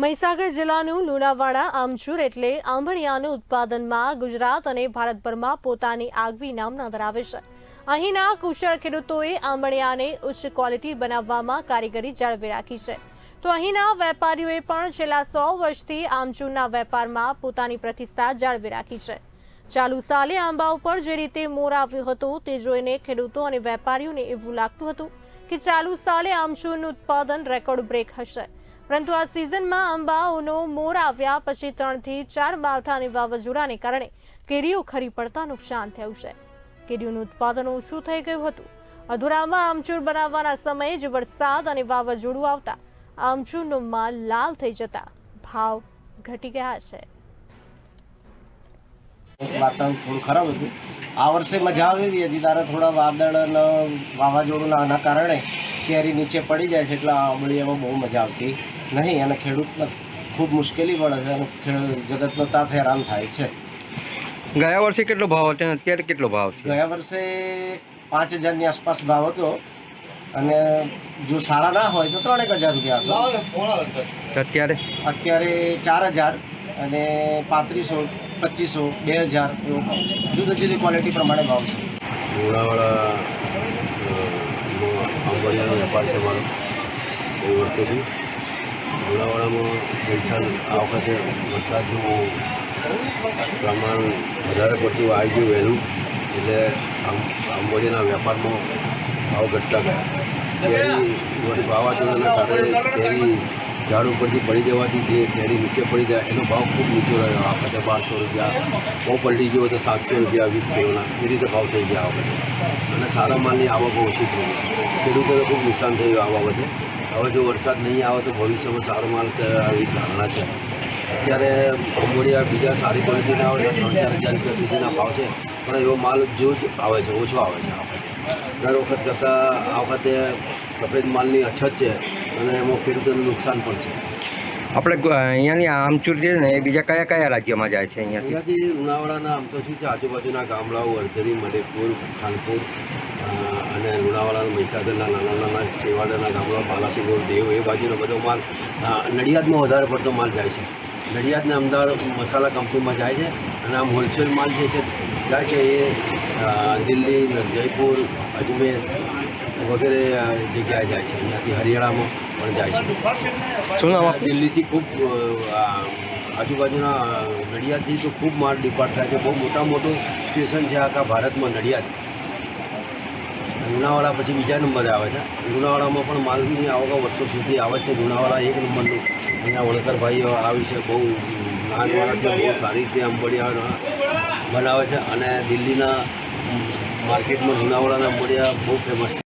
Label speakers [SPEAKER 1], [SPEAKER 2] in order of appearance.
[SPEAKER 1] મહીસાગર જિલ્લાનું લુણાવાડા, આમચૂર એટલે આંબણિયાનું ઉત્પાદનમાં ગુજરાત અને ભારતભરમાં પોતાની આગવી નામના ધરાવે છે. અહીંના કુશળ ખેડૂતોએ આંબળિયાને ઉચ્ચ ક્વોલિટી બનાવવામાં કારીગરી જાળવી રાખી છે. તો અહીંના વેપારીઓએ પણ છેલ્લા સો વર્ષથી આમચૂરના વેપારમાં પોતાની પ્રતિષ્ઠા જાળવી રાખી છે. ચાલુ સાલે આંબા ઉપર જે રીતે મોર આવ્યું હતું, તે જોઈને ખેડૂતો અને વેપારીઓને એવું લાગતું હતું કે ચાલુ સાલે આમચૂરનું ઉત્પાદન રેકોર્ડ બ્રેક હશે. પરંતુ આ સિઝનમાં આંબાઓનો મોર આવ્યા પછી ત્રણથી ચાર માવઠાની વાવાઝોડાને કારણે કેરીઓ ખરી પડતા નુકસાન થયું છે. કેરીઓનું ઉત્પાદન ઓછું થઈ ગયું હતું. અધૂરામાં આમચૂર બનાવવાના સમયે જ વરસાદ અને વાવાઝોડું આવતા આમચૂરનો માલ લાલ થઈ જતા ભાવ ઘટી ગયા છે.
[SPEAKER 2] વાતાવરણ થોડું ખરાબ હતું. આ વર્ષે મજા આવે હતી. તારે થોડા વાદળ અને વાવાઝોડું આના કારણે કેરી નીચે પડી જાય છે એટલે આંબળીયામાં બહુ મજા આવતી. નહીં અને ખેડૂતને ખૂબ મુશ્કેલી પડે છે અને ખેડૂત જગતનો તાત હેરાન થાય છે.
[SPEAKER 3] ગયા વર્ષે કેટલો ભાવ હતો? અને અત્યારે કેટલો ભાવ છે?
[SPEAKER 2] ગયા વર્ષે પાંચ હજારની આસપાસ ભાવ હતો અને જો સારા ના હોય તો ત્રણેક હજાર રૂપિયા હતો.
[SPEAKER 3] અત્યારે?
[SPEAKER 2] અત્યારે ચાર હજાર અને પાંત્રીસો પચીસો બે હજાર એવો ભાવ છે. જુદી જુદી ક્વોલિટી પ્રમાણે ભાવ છે.
[SPEAKER 4] લુણાવાડા આંબડિયાનો વેપાર છે મારો. બહુ વર્ષોથી લુણાવાડામાં વરસાદ, આ વખતે વરસાદનું પ્રમાણ વધારે પડતું આવી ગયું વહેલું, એટલે આંબોડીના વેપારમાં ભાવ ઘટતા ગયા. કેરી વાવાઝોડાના કારણે કેરી ઝાડ ઉપરથી પડી જવાથી જે કેરી નીચે પડી જાય, એનો ભાવ ખૂબ નીચો રહ્યો. આ વખતે બારસો રૂપિયા, બહુ પલટી ગયો તો સાતસો રૂપિયા, વીસ કિલોના, એ રીતે ભાવ થઈ ગયા આ વખતે. અને સારા માલની આવક ઓછી થઈ ખેડૂતોને ખૂબ નુકસાન થયું આ બાબતે. હવે જો વરસાદ નહીં આવે તો ભવિષ્યમાં સારો માલ છે, આવી ધારણા છે. અત્યારે અંબોડિયા બીજા સારી ક્વોલિટીના આવે છે, ત્રણ ચાર હજાર રૂપિયા સુધીના ભાવ છે, પણ એવો માલ જો જ આવે છે, ઓછો આવે છે દર વખત કરતાં આ વખતે સફેદ માલની અછત છે, અને એમાં ખેડૂતોને નુકસાન પણ છે.
[SPEAKER 3] આપણે અહીંયાની આમચૂર છે ને, એ બીજા કયા કયા રાજ્યમાં જાય છે અહીંયાથી?
[SPEAKER 4] લુણાવાડાના આમ તો શું છે, આજુબાજુના ગામડાઓ અર્ધરી મધેપુર ખાનપુર અને લુણાવાડાના, મહીસાગરના, નાના નાના છેવાડાના ગામડા બાલાસિંગોર દેવ, એ બાજુનો બધો માલ નડિયાદમાં વધારે પડતો માલ જાય છે. નડિયાદને અમદાવાદ મસાલા કંપનીમાં જાય છે અને આમ હોલસેલ માલ જે છે, જાય છે એ દિલ્હી જયપુર, અજમેર વગેરે જગ્યાએ જાય છે. અહીંયાથી હરિયાણામાં પણ જાય છે.
[SPEAKER 3] શું નામ
[SPEAKER 4] દિલ્હીથી ખૂબ આજુબાજુના નડિયાદથી તો ખૂબ માલ ડિપાર્ટ થાય છે. બહુ મોટા મોટું સ્ટેશન છે આખા ભારતમાં નડિયાદ. લુણાવાડા પછી બીજા નંબરે આવે છે. લુણાવાડામાં પણ માલની આવક વર્ષો સુધી આવે છે. લુણાવાડા એક નંબરનું. અહીંયા વળકરભાઈઓ આવી છે. બહુ નાનવાળા છે. બહુ સારી રીતે અંબડિયા બનાવે છે. અને દિલ્હીના માર્કેટમાં લુણાવાડાના અંબડિયા બહુ ફેમસ છે.